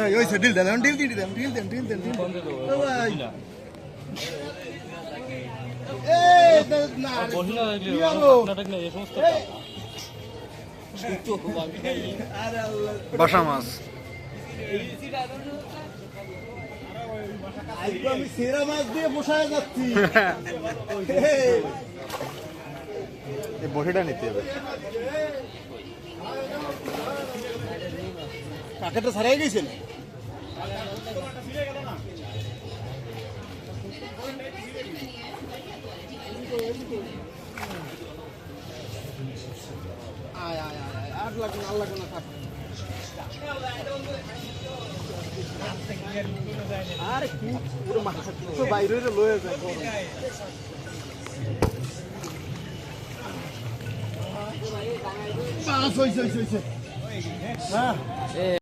এই ওইসে ডিল দেন ডিল দিই দেন ডিল দেন ডিল দেন বাসা মাছ। আজকে আমি সেরা মাছ দিয়ে বসায় যাচ্ছি। বসিটা নিতে হবে। কাকেটা ছাড়াই গেছেন আয় আয় আয় আয়। আর লাগবে না আর লাগবে না থাক। কি পুরো মাথা তো বাইরে লয়ে যায় গরম। হ্যাঁ।